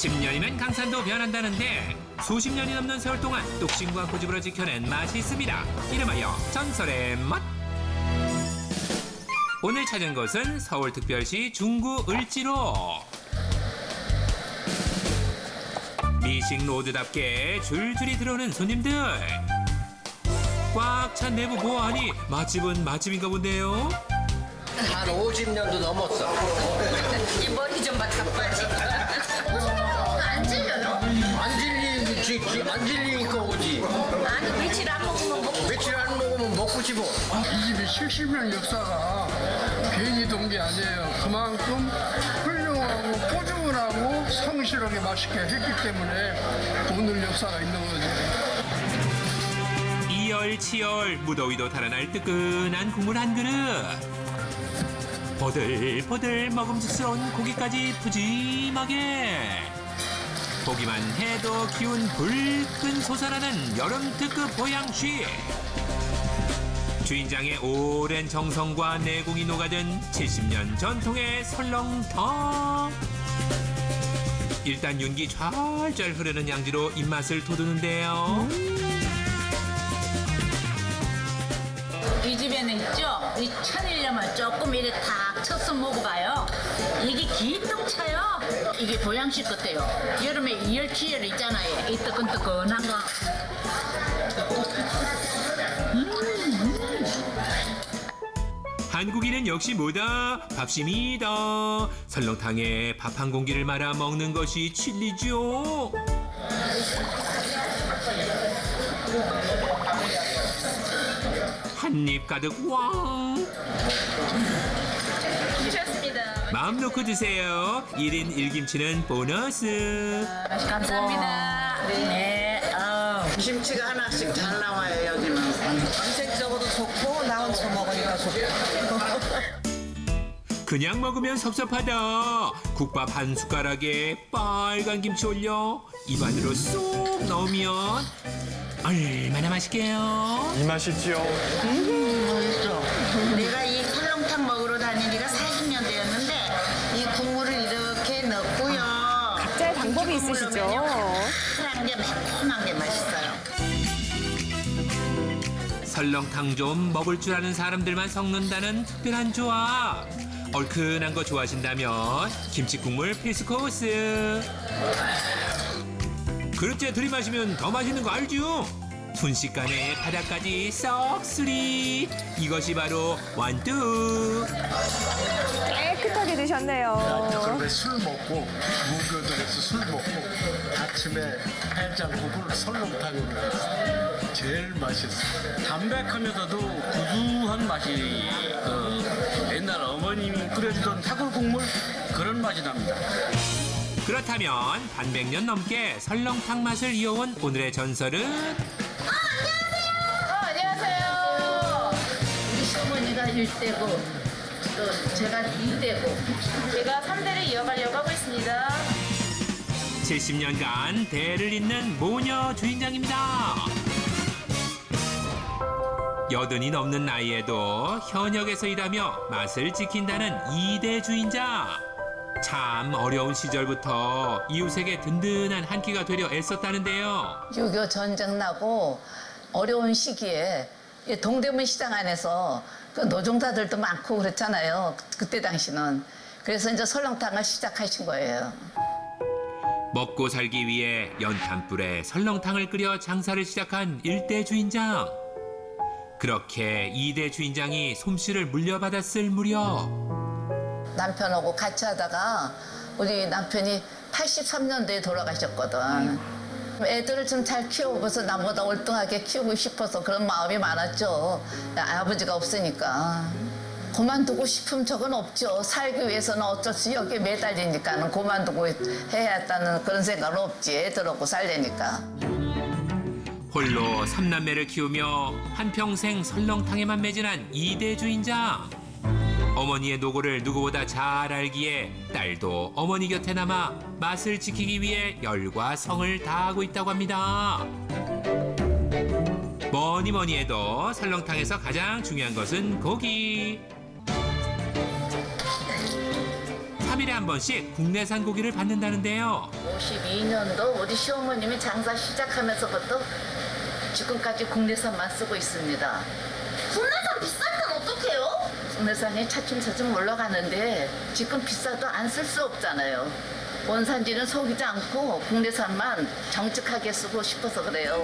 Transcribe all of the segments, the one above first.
10년이면 강산도 변한다는데 수십 년이 넘는 세월 동안 뚝심과 고집으로 지켜낸 맛이 있습니다. 이름하여 전설의 맛. 오늘 찾은 곳은 서울특별시 중구 을지로. 미식 로드답게 줄줄이 들어오는 손님들. 꽉 찬 내부 보아하니 맛집은 맛집인가 본데요. 한 50년도 넘었어. 이 머리 좀 맡아봐야지. 질리지, 안 질리니까 오지. 아니 며칠 안 먹으면 먹고 며칠 안 먹으면 먹고 싶어. 이 집이 70년 역사가 괜히 돈 게 아니에요. 그만큼 훌륭하고 꾸준하고 성실하게 맛있게 했기 때문에 오늘 역사가 있는 거죠. 이열치열 무더위도 달아날 뜨끈한 국물 한 그릇 보들보들 먹음직스러운 고기까지 푸짐하게 보기만 해도 기운 불끈 솟아나는 여름 특급 보양식 주인장의 오랜 정성과 내공이 녹아든 70년 전통의 설렁탕. 일단 윤기 좔좔 흐르는 양지로 입맛을 돋우는데요 이 집에는 있죠? 이 천일염을 조금 이렇게 탁 쳐서 먹어봐요. 이게 기똥차요. 이게 보양식 같아요. 여름에 이열치열 있잖아요. 이 뜨끈뜨끈한 거. 한국인은 역시 뭐다 밥심이다 설렁탕에 밥 한 공기를 말아 먹는 것이 진리죠 한 입 가득 왕 드셨습니다. 마음 놓고 드세요 1인 1김치는 보너스 감사합니다. 네. 어. 김치가 하나씩 잘 나와요 여기는 위생적으로 좋고 나 혼자 먹으니까 좋고 그냥 먹으면 섭섭하다 국밥 한 숟가락에 빨간 김치 올려 입안으로 쏙 넣으면 얼마나 맛있게요 이 맛이지요. 내가 이 설렁탕 먹으러 다닌 지가 40년 되었는데 이 국물을 이렇게 넣고요 각자의 방법이 있으시죠? 하는 게 매콤한 게 맛있어요 설렁탕 좀 먹을 줄 아는 사람들만 섞는다는 특별한 조합. 얼큰한 거 좋아하신다면 김치 국물 필수 코스. 그릇째 들이마시면 더 맛있는 거 알죠? 순식간에 바닥까지 썩쓰리. 이것이 바로 완뚜. 깨끗하게 드셨네요. 그런데 술 먹고 무교들에서 술 먹고 아침에 해장국을 설렁탕으로 제일 맛있어요. 담백하면서도 구수한 맛이 그 옛날 어머님이 끓여주던 사골 국물 그런 맛이 납니다. 그렇다면 반백년 넘게 설렁탕 맛을 이어온 오늘의 전설은 어, 안녕하세요. 우리 시어머니가 1대고 또 제가 2대고 제가 3대를 이어가려고 하고 있습니다. 70년간 대를 잇는 모녀 주인장입니다. 여든이 넘는 나이에도 현역에서 일하며 맛을 지킨다는 이대 주인장. 참 어려운 시절부터 이웃에게 든든한 한 끼가 되려 애썼다는데요. 6.25 전쟁 나고 어려운 시기에 이 동대문 시장 안에서 그 노동자들도 많고 그랬잖아요. 그때 당시는. 그래서 이제 설렁탕을 시작하신 거예요. 먹고 살기 위해 연탄불에 설렁탕을 끓여 장사를 시작한 일대 주인장. 그렇게 이대 주인장이 솜씨를 물려받았을 무렵 남편하고 같이 하다가 우리 남편이 83년도에 돌아가셨거든. 애들을 좀 잘 키워보서 나보다 월등하게 키우고 싶어서 그런 마음이 많았죠. 아버지가 없으니까. 그만두고 싶은 적은 없죠. 살기 위해서는 어쩔 수 여기에 매달리니까는 그만두고 해야 했다는 그런 생각은 없지. 애들하고 살려니까. 홀로 삼남매를 키우며 한평생 설렁탕에만 매진한 이대 주인장. 어머니의 노고를 누구보다 잘 알기에 딸도 어머니 곁에 남아 맛을 지키기 위해 열과 성을 다하고 있다고 합니다. 뭐니 뭐니 해도 설렁탕에서 가장 중요한 것은 고기. 3일에 한 번씩 국내산 고기를 받는다는데요. 52년도 우리 시어머님이 장사 시작하면서부터 지금까지 국내산만 쓰고 있습니다. 국내산? 국내산이 차츰차츰 올라가는데 지금 비싸도 안 쓸 수 없잖아요. 원산지는 속이지 않고 국내산만 정직하게 쓰고 싶어서 그래요.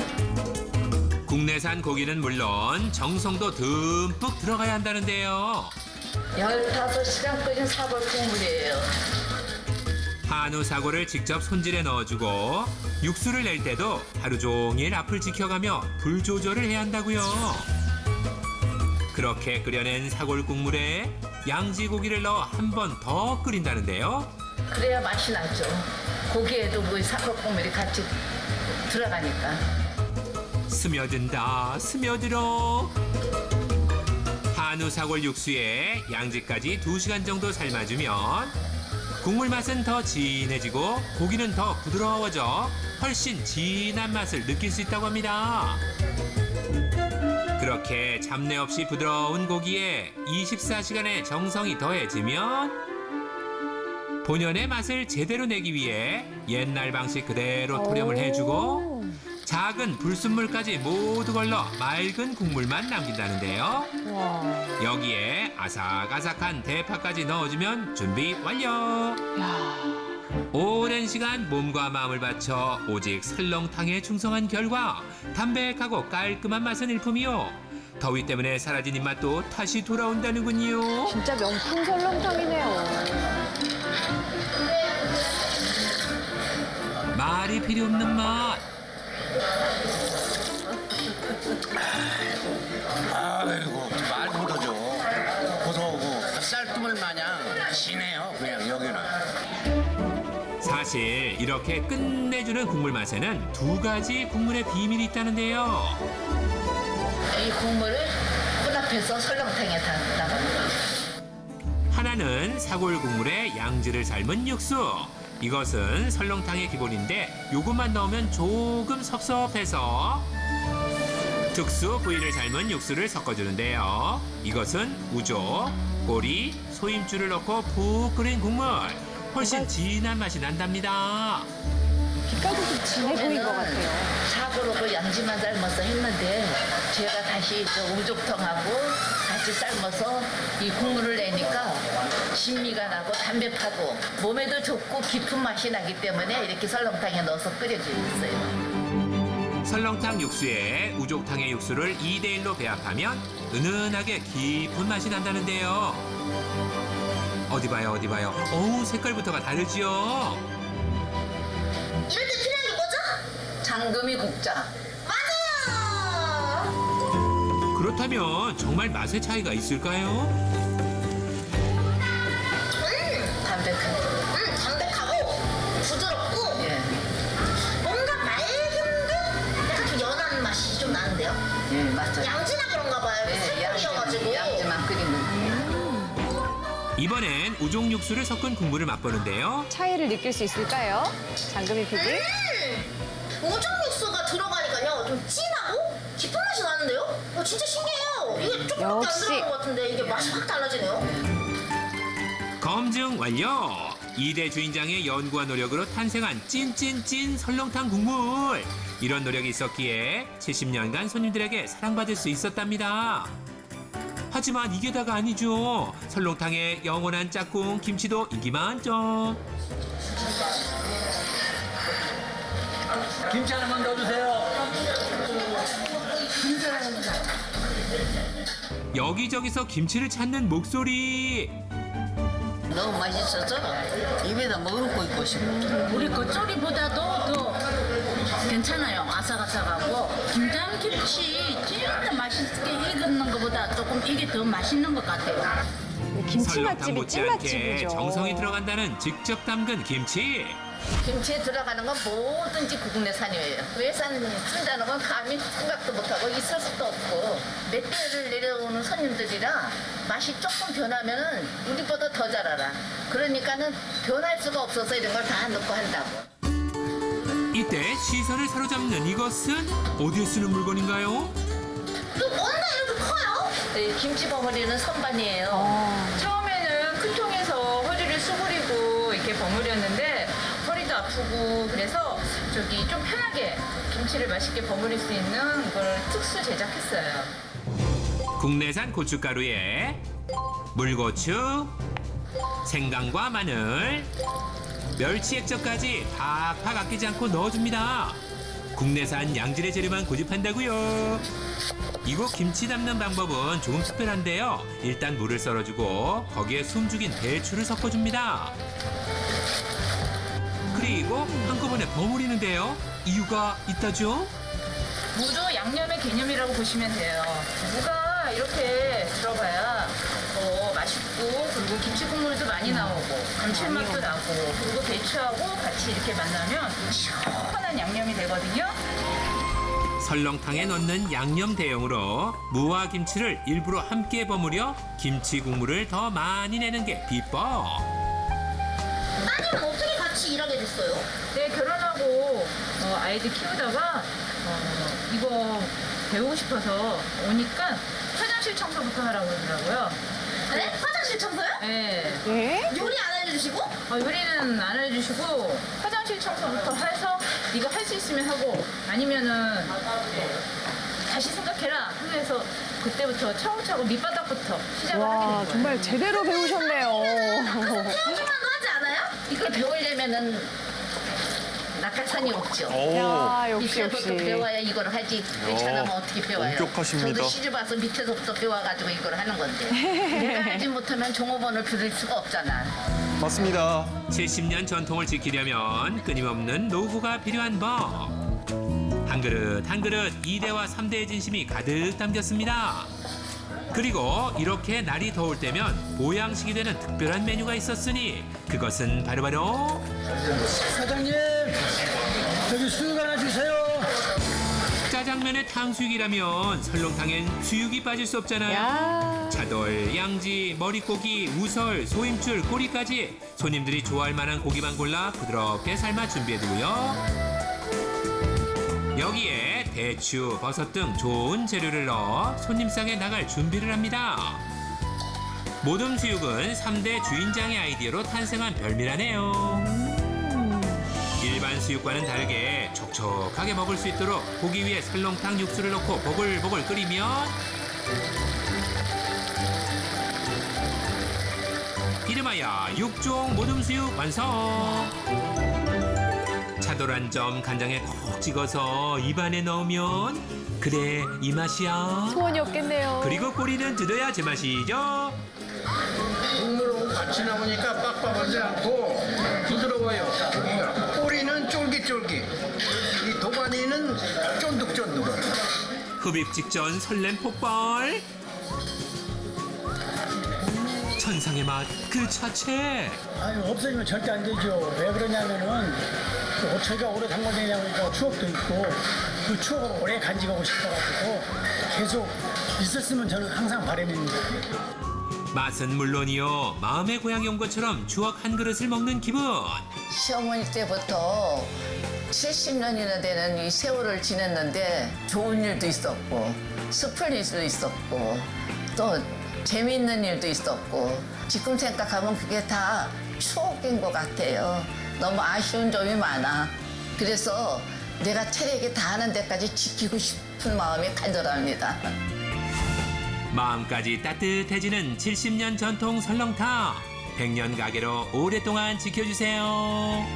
국내산 고기는 물론 정성도 듬뿍 들어가야 한다는데요. 15시간 끓인 사골 국물이에요. 한우 사고를 직접 손질해 넣어주고 육수를 낼 때도 하루 종일 앞을 지켜가며 불 조절을 해야 한다고요. 그렇게 끓여낸 사골 국물에 양지 고기를 넣어 한 번 더 끓인다는데요. 그래야 맛이 나죠. 고기에도 그 사골 국물이 같이 들어가니까. 스며든다 스며들어 한우 사골 육수에 양지까지 2시간 정도 삶아주면 국물 맛은 더 진해지고 고기는 더 부드러워져 훨씬 진한 맛을 느낄 수 있다고 합니다 그렇게 잡내 없이 부드러운 고기에 24시간의 정성이 더해지면 본연의 맛을 제대로 내기 위해 옛날 방식 그대로 토렴을 해주고 작은 불순물까지 모두 걸러 맑은 국물만 남긴다는데요. 와. 여기에 아삭아삭한 대파까지 넣어주면 준비 완료. 오랜 시간 몸과 마음을 바쳐 오직 설렁탕에 충성한 결과 담백하고 깔끔한 맛은 일품이요. 더위 때문에 사라진 입맛도 다시 돌아온다는군요. 진짜 명품 설렁탕이네요. 말이 필요 없는 맛. 아이고 사실 이렇게 끝내주는 국물 맛에는 두 가지 국물의 비밀이 있다는데요. 이 국물을 문 앞에서 설렁탕에 다 나갑니다. 하나는 사골 국물에 양지를 삶은 육수. 이것은 설렁탕의 기본인데 요것만 넣으면 조금 섭섭해서 특수 부위를 삶은 육수를 섞어주는데요. 이것은 우조, 꼬리, 소임줄을 넣고 푹 끓인 국물. 훨씬 진한 맛이 난답니다. 빛깔도 좀 진해 보인 것 같아요. 사골하고 양지만 삶아서 했는데 제가 다시 저 우족통하고 같이 삶아서 이 국물을 내니까 신미가 나고 담백하고 몸에도 좋고 깊은 맛이 나기 때문에 이렇게 설렁탕에 넣어서 끓여주고 있어요. 설렁탕 육수에 우족탕의 육수를 2대1로 배합하면 은은하게 깊은 맛이 난다는데요. 어디 봐요, 어디 봐요. 어우, 색깔부터가 다르지요. 이럴 때 필요한 게 뭐죠? 장금이 국자. 맞아요! 그렇다면 정말 맛의 차이가 있을까요? 음, 담백한. 음, 담백하고 부드럽고 예, 뭔가 맑은 듯 약간 좀 연한 맛이 좀 나는데요? 예, 맞아요. 양지나 그런가 봐요. 예, 새콤이어가지고. 양지, 양지만 끓이는. 이번엔 우족 육수를 섞은 국물을 맛보는데요. 차이를 느낄 수 있을까요? 장금이 PD? 음, 우정 육수가 들어가니까요. 좀 진하고 깊은 맛이 나는데요? 어, 진짜 신기해요. 이게 조금밖에 안 역시. 들어간 것 같은데 이게 맛이 확 달라지네요. 검증 완료! 이대 주인장의 연구와 노력으로 탄생한 찐찐찐 설렁탕 국물! 이런 노력이 있었기에 70년간 손님들에게 사랑받을 수 있었답니다. 하지만 이게 다가 아니죠. 설렁탕의 영원한 짝꿍 김치도 인기 만점. 김치 하나만 넣어주세요. 여기저기서 김치를 찾는 목소리. 너무 맛있어서 입에다 먹고 있고 싶어. 우리 그 쪼리보다도 더 괜찮아요. 아삭아삭하고 김장 김치 진짜 맛있게 익는 것보다 조금 이게 더 맛있는 것 같아요. 김치 설렁탕 맛집이 못지않게 찐맛집이죠. 정성이 들어간다는 직접 담근 김치. 김치에 들어가는 건 뭐든지 국내산이에요. 외산 쓴다는 건 감히 생각도 못하고 있을 수도 없고 몇 대를 내려오는 손님들이라 맛이 조금 변하면은 우리보다 더 잘 알아. 그러니까는 변할 수가 없어서 이런 걸 다 넣고 한다고. 이때 시선을 사로잡는 이것은 어디에 쓰는 물건인가요? 또 뭔데 이렇게 커요? 이 김치 버무리는 선반이에요. 어, 처음에는 큰 통에서 허리를 수그리고 버무렸는데 허리도 아프고 그래서 저기 좀 편하게 김치를 맛있게 버무릴 수 있는 걸 특수 제작했어요. 국내산 고춧가루에 물고추, 생강과 마늘, 멸치 액젓까지 팍팍 아끼지 않고 넣어줍니다. 국내산 양질의 재료만 고집한다고요. 이곳 김치 담는 방법은 조금 특별한데요. 일단 물을 썰어주고 거기에 숨죽인 대추를 섞어줍니다. 그리고 한꺼번에 버무리는데요. 이유가 있다죠? 무도 양념의 개념이라고 보시면 돼요. 무가 이렇게 들어가야 더 맛있고 그리고 김치 국물도 많이 나오고 감칠맛도 나고 그리고 배추하고 같이 이렇게 만나면 시원한 양념이 되거든요. 설렁탕에 넣는 양념 대용으로 무와 김치를 일부러 함께 버무려 김치 국물을 더 많이 내는 게 비법. 따님은 어떻게 같이 일하게 됐어요? 네, 결혼하고 어, 아이들 키우다가 어, 이거 배우고 싶어서 오니까 화장실 청소부터 하라고 그러더라고요. 네? 화장실 청소요? 네. 네? 요리 안 알려주시고? 어, 요리는 안 해주시고 화장실 청소부터 해서 네가 할 수 있으면 하고 아니면은 다시 생각해라 하면서 그때부터 차곡차곡 밑바닥부터 시작을 하게 된 와, 거예요. 정말 제대로 배우셨네요. 태양만도 하지 않아요? 이걸 배우려면은 낙하산이 없죠. 야, 역시, 밑에서부터 역시. 배워야 이걸 하지. 괜찮으면 어떻게 배워요? 엄격하십니다. 저도 시집 와서 밑에서부터 배워가지고 이걸 하는 건데. 내가 하지 못하면 종업원을 부릴 수가 없잖아. 맞습니다. 70년 전통을 지키려면 끊임없는 노고가 필요한 법. 한 그릇 한 그릇 이대와삼대의 진심이 가득 담겼습니다. 그리고 이렇게 날이 더울 때면 보양식이 되는 특별한 메뉴가 있었으니 그것은 바로바로 사장님 저기 수육 하나 주세요. 짜장면의 탕수육이라면 설렁탕엔 수육이 빠질 수 없잖아요. 야, 차돌, 양지, 머릿고기, 우설, 소임줄, 꼬리까지 손님들이 좋아할 만한 고기만 골라 부드럽게 삶아 준비해두고요. 여기에 대추, 버섯 등 좋은 재료를 넣어 손님상에 나갈 준비를 합니다. 모듬 수육은 3대 주인장의 아이디어로 탄생한 별미라네요. 수육과는 다르게 촉촉하게 먹을 수 있도록 고기 위에 설렁탕 육수를 넣고 보글보글 끓이면 이름하여 육종 모듬수육 완성. 차돌 한 점 간장에 콕 찍어서 입안에 넣으면 그래 이 맛이야. 소원이 없겠네요. 그리고 꼬리는 뜯어야 제맛이죠. 국물하고 같이 나오니까 빡빡하지 않고 부드러워요. 고기가. 쫄깃쫄깃. 이 도가니는 쫀득쫀득. 흡입 직전 설렘 폭발. 천상의 맛 그 자체. 아니 없어지면 절대 안 되죠. 왜 그러냐면은 그 어처가 오래 담궈지냐 보니까 추억도 있고 그 추억을 오래 간직하고 싶어가지고 계속 있었으면 저는 항상 바람입니다. 맛은 물론이요 마음의 고향이 온 것처럼 추억 한 그릇을 먹는 기분. 시어머니 때부터 70년이나 되는 이 세월을 지냈는데 좋은 일도 있었고 슬픈 일도 있었고 또 재미있는 일도 있었고 지금 생각하면 그게 다 추억인 것 같아요. 너무 아쉬운 점이 많아. 그래서 내가 체력이 다하는 데까지 지키고 싶은 마음이 간절합니다. 마음까지 따뜻해지는 70년 전통 설렁탕. 100년 가게로 오랫동안 지켜주세요.